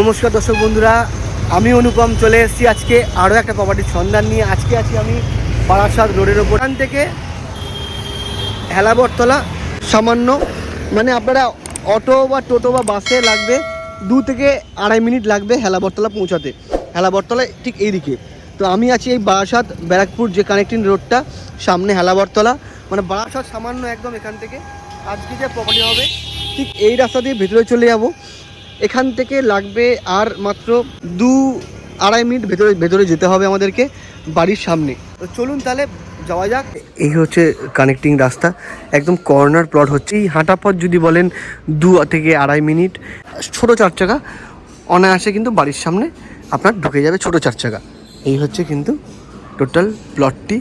নমস্কার দর্শক বন্ধুরা, আমি অনুপম, চলে এসেছি আজকে আরও একটা প্রপার্টির সন্ধান নিয়ে। আজকে আছি আমি বারাসাত রোডের ওপর। থেকে হেলাবরতলা, সামান্য মানে আপনারা অটো বা টোটো বা বাসে লাগবে, দু থেকে আড়াই মিনিট লাগবে হেলাবরতলা পৌঁছাতে। হেলাবরতলা ঠিক এইদিকে। তো আমি আছি এই বারাসাত ব্যারাকপুর যে কানেক্টিং রোডটা সামনে হেলাবরতলা। মানে বারাসাত সামান্য একদম এখান থেকে। আজকে যে প্রপার্টি হবে, ঠিক এই রাস্তা দিয়ে ভেতরে চলে যাব। এখান থেকে লাগবে আর মাত্র দু আড়াই মিনিট ভেতরে ভেতরে যেতে হবে আমাদেরকে বাড়ির সামনে। তো চলুন তাহলে যাওয়া যাক। এই হচ্ছে কানেক্টিং রাস্তা। একদম কর্নার প্লট হচ্ছে। এই হাঁটা পথ যদি বলেন দু থেকে আড়াই মিনিট। ছোট চার চাকা অনায়াসে কিন্তু বাড়ির সামনে আপনার ঢুকে যাবে ছোট চার চাকা এই হচ্ছে কিন্তু টোটাল প্লটটি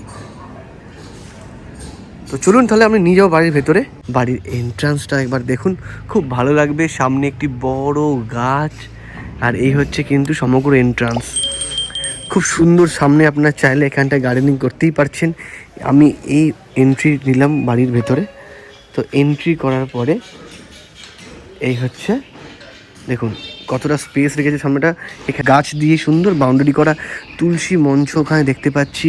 তো চলুন তাহলে আমি নিয়ে যাব বাড়ির ভেতরে। বাড়ির এন্ট্রান্সটা একবার দেখুন। খুব ভালো লাগবে। সামনে একটি বড় গাছ। আর এই হচ্ছে কিন্তু সমগ্র এন্ট্রান্স খুব সুন্দর সামনে আপনার চাইলে এখানটায় গার্ডেনিং করতেই পারছেন। আমি এই এন্ট্রি নিলাম বাড়ির ভেতরে। তো এন্ট্রি করার পরে এই হচ্ছে, দেখুন কতটা স্পেস রেখেছে সামনেটা। এখানে গাছ দিয়ে সুন্দর বাউন্ডারি করা তুলসী মঞ্চ ওখানে দেখতে পাচ্ছি।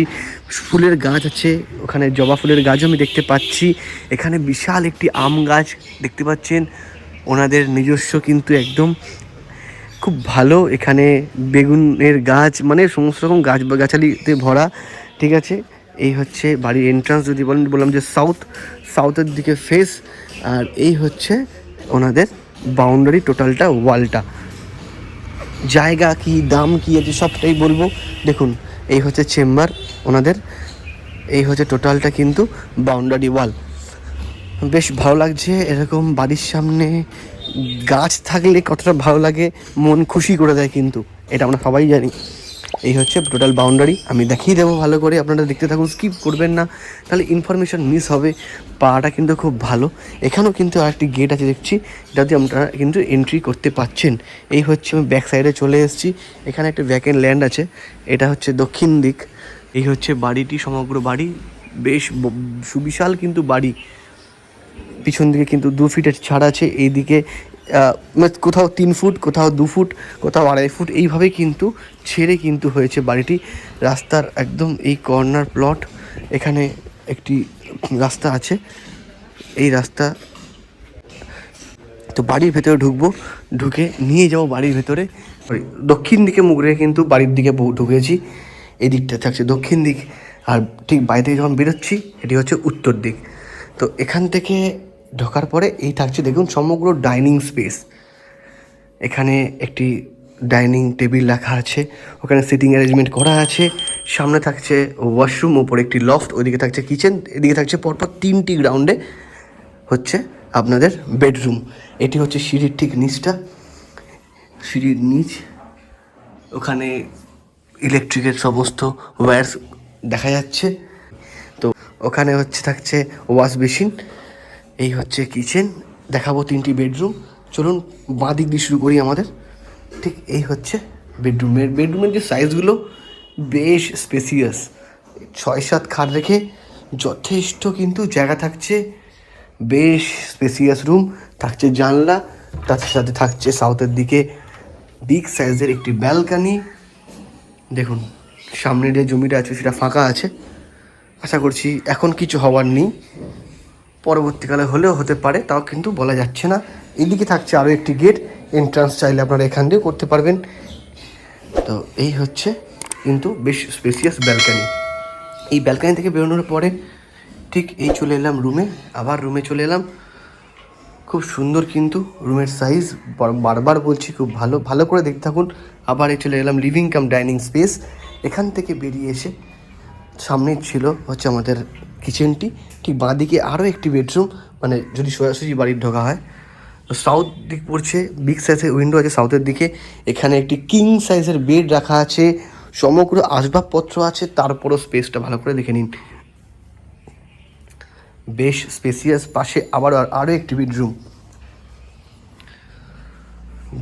ফুলের গাছ আছে, ওখানে জবা ফুলের গাছও আমি দেখতে পাচ্ছি। এখানে বিশাল একটি আম গাছ দেখতে পাচ্ছেন। ওনাদের নিজস্ব কিন্তু একদম খুব ভালো এখানে বেগুনের গাছ মানে সমস্ত রকম গাছ গাছালিতে ভরা, ঠিক আছে? এই হচ্ছে বাড়ির এন্ট্রান্স যদি বলেন, বললাম যে সাউথ সাউথের দিকে ফেস আর এই হচ্ছে ওনাদের বাউন্ডারি টোটালটা ওয়ালটা জায়গা কি, দাম কি আছে সবটাই বলব। দেখুন, এই হচ্ছে চেম্বার ওনাদের, এই হচ্ছে টোটালটা কিন্তু বাউন্ডারি ওয়াল। বেশ ভালো লাগছে, এরকম বাড়ির সামনে গাছ থাকলে কতটা ভালো লাগে, মন খুশি করে দেয় কিন্তু, এটা আমরা সবাই জানি। এই হচ্ছে টোটাল বাউন্ডারি আমি দেখিয়ে দেবো ভালো করে, আপনারা দেখতে থাকুন স্কিপ করবেন না। তাহলে ইনফরমেশন মিস হবে পাড়াটা কিন্তু খুব ভালো। এখানেও কিন্তু আরেকটি গেট আছে দেখছি, এটাতে আপনারা কিন্তু এন্ট্রি করতে পাচ্ছেন। এই হচ্ছে আমি ব্যাক সাইডে চলে এসেছি, এখানে একটা ভ্যাকেন্ট ল্যান্ড আছে, এটা হচ্ছে দক্ষিণ দিক। এই হচ্ছে বাড়িটি, সমগ্র বাড়ি, বেশ সুবিশাল কিন্তু বাড়ি। পিছন দিকে কিন্তু দু ফিটের ছাড় আছে, এইদিকে কোথাও তিন ফুট, কোথাও দু ফুট, কোথাও আড়াই ফুট এইভাবে কিন্তু ছেড়ে কিন্তু হয়েছে বাড়িটি। রাস্তার একদম এই কর্নার প্লট এখানে একটি রাস্তা আছে। এই রাস্তা, তো বাড়ির ভেতরে ঢুকবো, ঢুকে নিয়ে যাব বাড়ির ভেতরে। দক্ষিণ দিকে মুখ রেখে কিন্তু বাড়ির দিকে ঢুকেছি। এই দিকটা থাকছে দক্ষিণ দিক। আর ঠিক বাড়ি থেকে যখন বেরোচ্ছি এটি হচ্ছে উত্তর দিক। তো এখান থেকে ঢোকার পরে এই থাকছে, দেখুন, সমগ্র ডাইনিং স্পেস। এখানে একটি ডাইনিং টেবিল রাখা আছে, ওখানে সিটিং অ্যারেঞ্জমেন্ট করা আছে, সামনে থাকছে ওয়াশরুম, ওপরে একটি লফট, ওইদিকে থাকছে কিচেন, এদিকে থাকছে পরপর তিনটি গ্রাউন্ডে হচ্ছে আপনাদের বেডরুম। এটি হচ্ছে সিঁড়ির ঠিক নিচটা। সিঁড়ির নিচ, ওখানে ইলেকট্রিকের সমস্ত ওয়্যারস দেখা যাচ্ছে। তো ওখানে হচ্ছে থাকছে ওয়াশ বেসিন এই হচ্ছে কিচেন দেখাবো তিনটি বেডরুম চলুন বাঁ দিক দিয়ে শুরু করি আমাদের। ঠিক এই হচ্ছে বেডরুমের বেডরুমের যে সাইজগুলো বেশ স্পেসিয়াস ছয় সাত খাট রেখে যথেষ্ট কিন্তু জায়গা থাকছে। বেশ স্পেসিয়াস রুম থাকছে জানলা, তার সাথে থাকছে সাউথের দিকে বিগ সাইজের একটি ব্যালকানি দেখুন সামনের যে জমিটা আছে সেটা ফাঁকা আছে। আশা করছি এখন কিছু হওয়ার নেই। পরবর্তীকালে হলেও হতে পারে, তাও কিন্তু বলা যাচ্ছে না। এদিকে থাকছে আরও একটি গেট এন্ট্রান্স চাইলে আপনারা এখান দিয়ে করতে পারবেন। তো এই হচ্ছে কিন্তু বেশ স্পেসিয়াস ব্যালকানি এই ব্যালকানি থেকে বেরোনোর পরে ঠিক এই চলে এলাম রুমে আবার রুমে চলে এলাম। খুব সুন্দর কিন্তু রুমের সাইজ বারবার বলছি খুব ভালো ভালো করে দেখতে থাকুন। আবার এই চলে এলাম লিভিং কাম ডাইনিং স্পেস এখান থেকে বেরিয়ে এসে সামনে ছিল হচ্ছে আমাদের কিচেনটি ঠিক বাঁদিকে আরও একটি বেডরুম মানে যদি সোজাসুজি বাড়ির ঢোকা হয়, তো সাউথ দিক পড়ছে বিগ সাইজের উইন্ডো আছে সাউথের দিকে। এখানে একটি কিং সাইজের বেড রাখা আছে। সমগ্র আসবাবপত্র আছে, তারপরও স্পেসটা ভালো করে দেখে নিন। বেশ স্পেসিয়াস পাশে আবার আরও একটি বেডরুম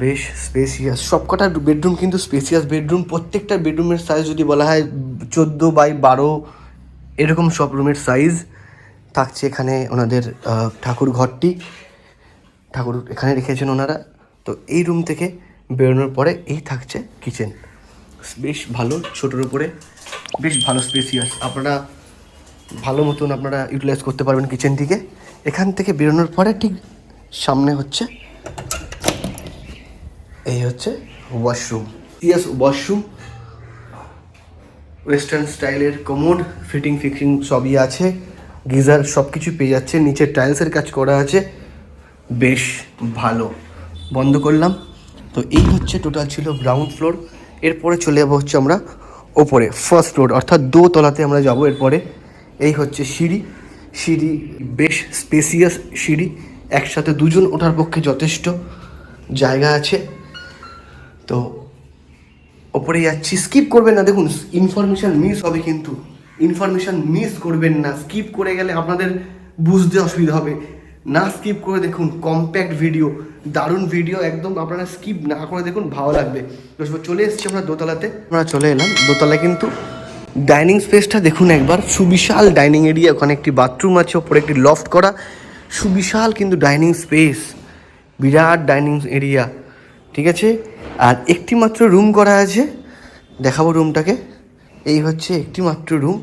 বেশ স্পেসিয়াস সবকটা বেডরুম কিন্তু স্পেসিয়াস বেডরুম প্রত্যেকটা বেডরুমের সাইজ যদি বলা হয়, চোদ্দ বাই বারো, এরকম সব রুমের সাইজ থাকছে এখানে ওনাদের ঠাকুর ঘরটি। ঠাকুর এখানে রেখেছেন ওনারা। তো এই রুম থেকে বেরোনোর পরে এই থাকছে কিচেন। বেশ ভালো, ছোটোর উপরে বেশ ভালো স্পেসিয়াস। আপনারা ভালো মতন আপনারা ইউটিলাইজ করতে পারবেন কিচেনটিকে। এখান থেকে বেরোনোর পরে ঠিক সামনে হচ্ছে, এই হচ্ছে ওয়াশরুম। Yes, washroom. ওয়েস্টার্ন স্টাইলের কমোড ফিটিং ফিক্সিং সবই আছে। গিজার সব কিছু পেয়ে যাচ্ছে। নিচে টাইলসের কাজ করা আছে। বেশ ভালো। বন্ধ করলাম। তো এই হচ্ছে টোটাল ছিল গ্রাউন্ড ফ্লোর এরপরে চলে যাব হচ্ছে আমরা ওপরে ফার্স্ট ফ্লোর অর্থাৎ দোতলাতে আমরা যাব এরপরে। এই হচ্ছে সিঁড়ি। সিঁড়ি বেশ স্পেসিয়াস সিঁড়ি। একসাথে দুজন ওঠার পক্ষে যথেষ্ট জায়গা আছে। তো ওপরে যাচ্ছি। স্কিপ করবেন না, দেখুন ইনফরমেশান মিস হবে কিন্তু। ইনফরমেশান মিস করবেন না স্কিপ করে গেলে আপনাদের বুঝতে অসুবিধা হবে। না স্কিপ করে দেখুন কম্প্যাক্ট ভিডিও দারুণ ভিডিও একদম আপনারা স্কিপ না করে দেখুন, ভালো লাগবে। চলে এসেছি আমরা দোতলাতে। আমরা চলে এলাম। দোতলায় কিন্তু ডাইনিং স্পেসটা দেখুন একবার, সুবিশাল ডাইনিং এরিয়া ওখানে একটি বাথরুম আছে, ওপরে একটি লফট করা। সুবিশাল কিন্তু ডাইনিং স্পেস বিরাট ডাইনিং এরিয়া ঠিক আছে? আর একটি মাত্র রুম করা আছে। দেখাবো রুমটাকে এই হচ্ছে একটি মাত্র রুম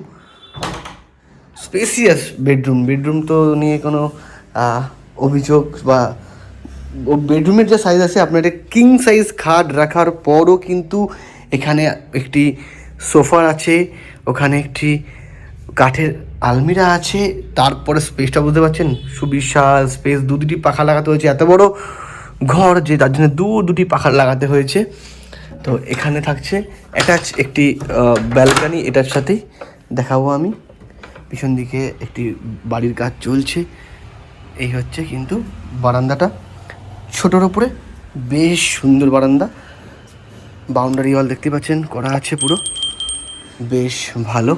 স্পেসিয়াস বেডরুম বেডরুম তো নিয়ে কোনো অভিযোগ বা বেডরুমের যে সাইজ আছে, আপনার একটা কিং সাইজ খাট রাখার পরও কিন্তু এখানে একটি সোফা আছে, ওখানে একটি কাঠের আলমিরা আছে, তারপরে স্পেসটা বুঝতে পারছেন? সুবিশাল স্পেস দু দুটি পাখা লাগাতে হয়েছে, এত বড় ঘর যে তার জন্য দু দুটি পাখা লাগাতে হয়েছে। তো এখানে থাকছে অ্যাটাচ একটি ব্যালকানি এটার সাথেই দেখাবো আমি। পিছন দিকে একটি বাড়ির কাজ চলছে। এই হচ্ছে কিন্তু বারান্দাটা। ছোটোর ওপরে বেশ সুন্দর বারান্দা। বাউন্ডারি ওয়াল দেখতে পাচ্ছেন, করা আছে পুরো। বেশ ভালো।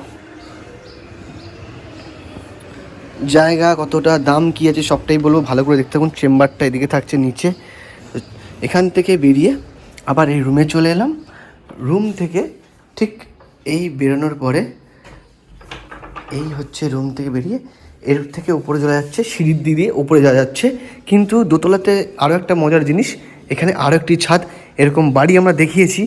জায়গা কতটা, দাম কী আছে সবটাই বলব। ভালো করে দেখতে থাকুন, চেম্বারটা এদিকে থাকছে নিচে। এখান থেকে বেরিয়ে আবার এই রুমে চলে এলাম। রুম থেকে ঠিক এই বেরোনোর পরে এই হচ্ছে রুম থেকে বেরিয়ে এর থেকে উপরে চলে যাচ্ছে, সিঁড়ির দিয়ে উপরে যাওয়া যাচ্ছে। কিন্তু দোতলাতে আরও একটা মজার জিনিস, এখানে আরও একটি ছাদ, এরকম বাড়ি আমরা দেখিয়েছি।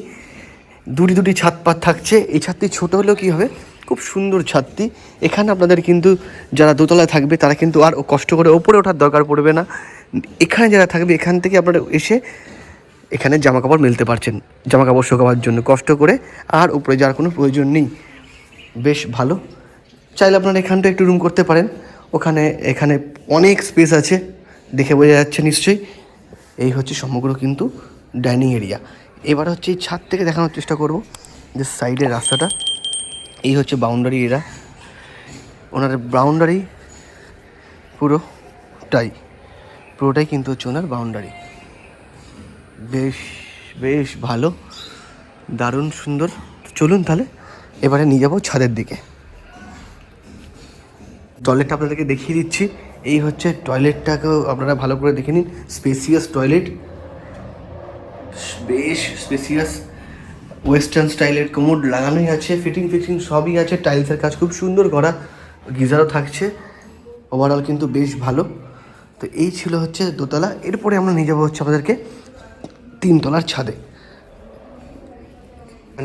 দুটি দুটি ছাদ পাত থাকছে। এই ছাদটি ছোট হলেও কী হবে? খুব সুন্দর ছাদটি। এখানে আপনাদের কিন্তু যারা দোতলায় থাকবে, তারা কিন্তু আর কষ্ট করে ওপরে ওঠার দরকার পড়বে না। এখানে যারা থাকবে, এখান থেকে আপনারা এসে এখানে জামা কাপড় মেলতে পারছেন। জামা কাপড় শোকাবার জন্য কষ্ট করে, আর উপরে যাওয়ার কোনো প্রয়োজন নেই। বেশ ভালো। চাইলে আপনারা এখানটা একটু রুম করতে পারেন। ওখানে, এখানে অনেক স্পেস আছে। দেখে বোঝা যাচ্ছে নিশ্চয়ই। এই হচ্ছে সমগ্র কিন্তু ডাইনিং এরিয়া এবার হচ্ছে এই ছাদ থেকে দেখানোর চেষ্টা করব। যে সাইডের রাস্তাটা। এই হচ্ছে বাউন্ডারি এরা ওনার বাউন্ডারি পুরোটাই। পুরোটাই কিন্তু হচ্ছে ওনার বাউন্ডারি বেশ বেশ ভালো। দারুণ সুন্দর। চলুন তাহলে, এবারে নিয়ে যাব ছাদের দিকে। টয়লেটটা আপনাদেরকে দেখিয়ে দিচ্ছি। এই হচ্ছে টয়লেটটাকেও আপনারা ভালো করে দেখে নিন। Spacious toilet. বেশ স্পেসিয়াস ওয়েস্টার্ন স্টাইলের কোমোড লাগানোই আছে। ফিটিং ফিটিং সবই আছে। টাইলসের কাজ খুব সুন্দর করা। গিজারও থাকছে। ওভারঅল কিন্তু বেশ ভালো। তো এই ছিল হচ্ছে দোতলা। এরপরে আমরা নিয়ে যাব হচ্ছে আমাদেরকে তিনতলার ছাদে।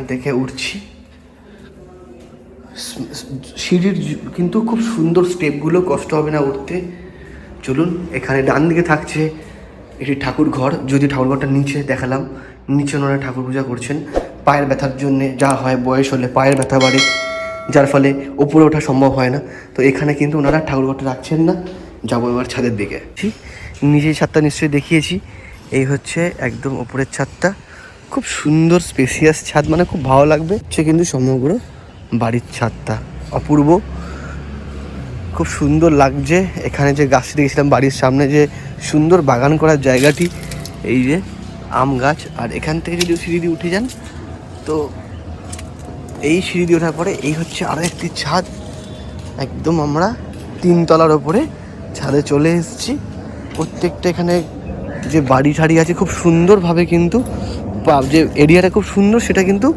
থেকে উঠছি। সিঁড়ির কিন্তু খুব সুন্দর স্টেপগুলো কষ্ট হবে না উঠতে। চলুন, এখানে ডান দিকে থাকছে একটি ঠাকুর ঘর। যদি ঠাকুর ঘরটা নিচে দেখালাম, নিচে ওনারা ঠাকুর পূজা করছেন। পায়ের ব্যথার জন্যে যা হয়, বয়স হলে পায়ের ব্যথা বাড়ে, যার ফলে ওপরে ওঠা সম্ভব হয় না। তো এখানে কিন্তু ওনারা ঠাকুর ঘরটা রাখছেন না। যাব এবার ছাদের দিকে। নিজেই ছাদটা নিশ্চয়ই দেখিয়েছি। এই হচ্ছে একদম উপরের ছাদটা। খুব সুন্দর স্পেসিয়াস ছাদ মানে খুব ভালো লাগবে। সে কিন্তু সমগ্র বাড়ির ছাদটা। অপূর্ব। খুব সুন্দর লাগছে। এখানে যে গাছ দেখেছিলাম, বাড়ির সামনে যে সুন্দর বাগান করার জায়গাটি, এই যে আম গাছ। আর এখান থেকে যদি সিঁড়ি দিয়ে উঠে যান, তো এই সিঁড়ি দিয়ে ওঠার পরে এই হচ্ছে আরও একটি ছাদ। একদম আমরা তিনতলার ওপরে ছাদে চলে এসেছি। প্রত্যেকটা এখানে যে বাড়ি ঠাড়ি আছে খুব সুন্দরভাবে কিন্তু যে এরিয়াটা খুব সুন্দর সেটা কিন্তু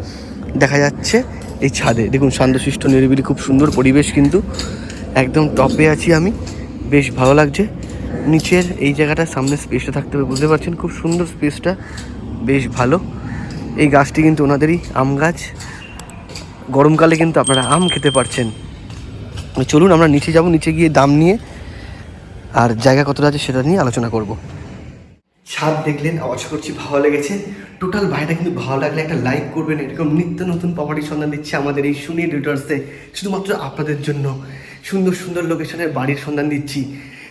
দেখা যাচ্ছে এই ছাদে। দেখুন শান্তশিষ্ট নিরিবিলি খুব সুন্দর পরিবেশ কিন্তু একদম টপে আছি আমি। বেশ ভালো লাগছে। নিচের এই জায়গাটা, সামনে স্পেসটা থাকতে হবে, বুঝতে পারছেন? খুব সুন্দর স্পেসটা বেশ ভালো। এই গাছটি কিন্তু ওনাদেরই আম গাছ। গরমকালে কিন্তু আপনারা আম খেতে পারছেন। চলুন, আমরা নিচে যাব, নিচে গিয়ে দাম নিয়ে আর জায়গা কতটা আছে সেটা নিয়ে আলোচনা করব। ছাদ দেখলেন, আওয়াজ করছি, ভালো লেগেছে। টোটাল বাড়িটা কিন্তু ভালো লাগলে একটা লাইক করবেন। এরকম নিত্য নতুন প্রপার্টির সন্ধান দিচ্ছে আমাদের এই সুনি রিটার্সে শুধুমাত্র আপনাদের জন্য। সুন্দর সুন্দর লোকেশনের বাড়ির সন্ধান দিচ্ছি।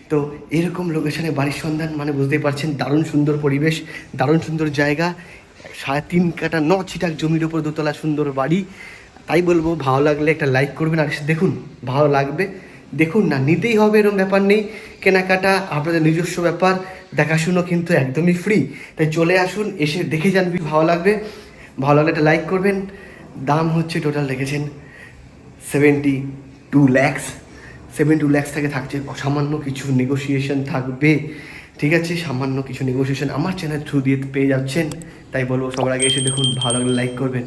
তো এরকম লোকেশনে বাড়ির সন্ধান মানে বুঝতেই পারছেন, দারুণ সুন্দর পরিবেশ, দারুণ সুন্দর জায়গা। সাড়ে তিন কাটা ন ছিটাক জমির ওপর দোতলা সুন্দর বাড়ি। তাই বলব, ভালো লাগলে একটা লাইক করবেন। আর দেখুন, ভালো লাগবে। দেখুন না, নিতেই হবে, এরকম ব্যাপার নেই। কেনাকাটা আপনাদের নিজস্ব ব্যাপার। দেখাশুনো কিন্তু একদমই ফ্রি তাই চলে আসুন, এসে দেখে যান ভালো লাগবে। ভালো লাগলে একটা লাইক করবেন। দাম হচ্ছে টোটাল রেখেছেন seventy two lakhs seven two lakhs থেকে থাকছে। সামান্য কিছু নেগোসিয়েশন থাকবে। ঠিক আছে, সামান্য কিছু নেগোসিয়েশন আমার চ্যানেল থ্রু দিয়ে পেয়ে যাচ্ছেন। তাই বলব, সবার আগে এসে দেখুন, ভালো লাগলে লাইক করবেন।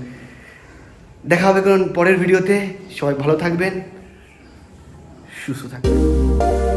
দেখা হবে কোন পরের ভিডিওতে সবাই ভালো থাকবেন। সুস্থ থাকবেন।